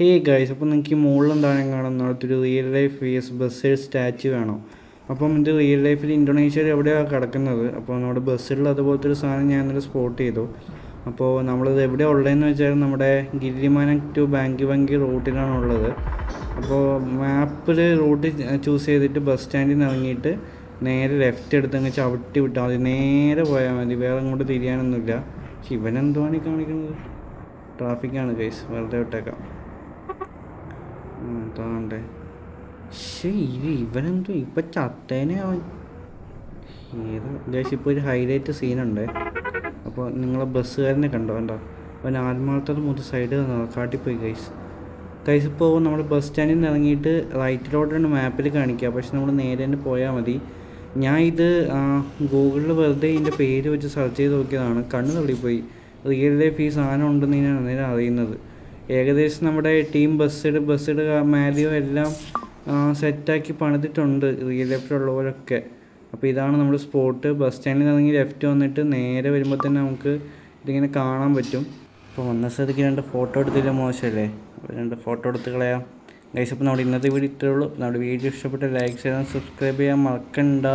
Hey guys അപ്പോൾ നിങ്ങൾക്ക് മുകളിൽ എന്താണ് കാണുന്നത്? ഒരു റിയൽ ലൈഫ് ഫേസ് ബസ്സിൽ സ്റ്റാച്ചു വേണം? അപ്പം ഇത് റിയൽ ലൈഫിൽ ഇന്തോനേഷ്യയിൽ എവിടെയാണ് കിടക്കുന്നത്? അപ്പോൾ നമ്മുടെ ബസ്സിൽ അതുപോലത്തെ ഒരു സാധനം ഞാൻ ഇന്നലെ സ്പോട്ട് ചെയ്തു. അപ്പോൾ നമ്മളിത് എവിടെ ഉള്ളതെന്ന് വെച്ചാൽ നമ്മുടെ ഗിരിമാനം ടു ബാങ്കി ബാങ്കി റൂട്ടിലാണ് ഉള്ളത്. അപ്പോൾ മാപ്പിൽ റൂട്ട് ചൂസ് ചെയ്തിട്ട് ബസ് സ്റ്റാൻഡിൽ നിന്ന് ഇറങ്ങിയിട്ട് നേരെ ലെഫ്റ്റ് എടുത്ത് അങ്ങ് ചവിട്ടി വിട്ടാൽ മതി. നേരെ പോയാൽ മതി. വേറെ അങ്ങോട്ട് തിരിയാനൊന്നുമില്ല. പക്ഷെ ഇവനെന്തുവാണ് ഈ കാണിക്കുന്നത്? ട്രാഫിക്കാണ് ഗൈസ് വെറുതെ വിട്ടേക്കാം. താണ്ടേ പക്ഷേ ഇത് ഇവനെന്തോ ഇപ്പം ചത്തേനെ അവൻ. ഏത് ഇപ്പോൾ ഒരു ഹൈലൈറ്റ് സീനുണ്ട് അപ്പോൾ നിങ്ങളെ ബസ്സുകാരനെ കണ്ടോ? കണ്ടോ? അവൻ ആത്മാർത്ഥത മുതൽ സൈഡ് കാട്ടിപ്പോയി ഗൈസ് ഗൈസ് ഇപ്പോൾ നമ്മൾ ബസ് സ്റ്റാൻഡിൽ നിന്ന് ഇറങ്ങിയിട്ട് റൈറ്റിലോട്ടാണ് മാപ്പിൽ കാണിക്കുക പക്ഷെ നമ്മൾ നേരെ തന്നെ പോയാൽ മതി. ഞാൻ ഇത് ഗൂഗിളിൽ വെറുതെ ഇതിന്റെ പേര് വെച്ച് സെർച്ച് ചെയ്ത് നോക്കിയതാണ്. കണ്ണ് തള്ളിപ്പോയി. റിയൽ ലൈഫ് ഈ സാധനം ഉണ്ടെന്ന് ഞാൻ അന്നേരം അറിയുന്നത്. ഏകദേശം നമ്മുടെ ടീം ബസ്സിഡ് ബസ്സിഡ് മാലിയോ എല്ലാം സെറ്റാക്കി പണിതിട്ടുണ്ട് റിയൽ ലൈഫിലുള്ളവരൊക്കെ അപ്പോൾ ഇതാണ് നമ്മുടെ സ്പോട്ട് ബസ് സ്റ്റാൻഡിൽ നിന്നെങ്കിൽ ലെഫ്റ്റ് വന്നിട്ട് നേരെ വരുമ്പോൾ തന്നെ നമുക്ക് ഇതിങ്ങനെ കാണാൻ പറ്റും. അപ്പോൾ വന്ന സ്ഥലത്തേക്ക് രണ്ട് ഫോട്ടോ എടുത്തില്ല മോശമല്ലേ അപ്പോൾ രണ്ട് ഫോട്ടോ എടുത്ത് കളയാം. ഗൈസ് അപ്പോൾ നമ്മുടെ ഇന്നത്തെ വീഡിയോ ഇത്രേ ഉള്ളൂ. നമ്മുടെ വീഡിയോ ഇഷ്ടപ്പെട്ട ലൈക്ക് ചെയ്യാൻ സബ്സ്ക്രൈബ് ചെയ്യാൻ മറക്കണ്ട.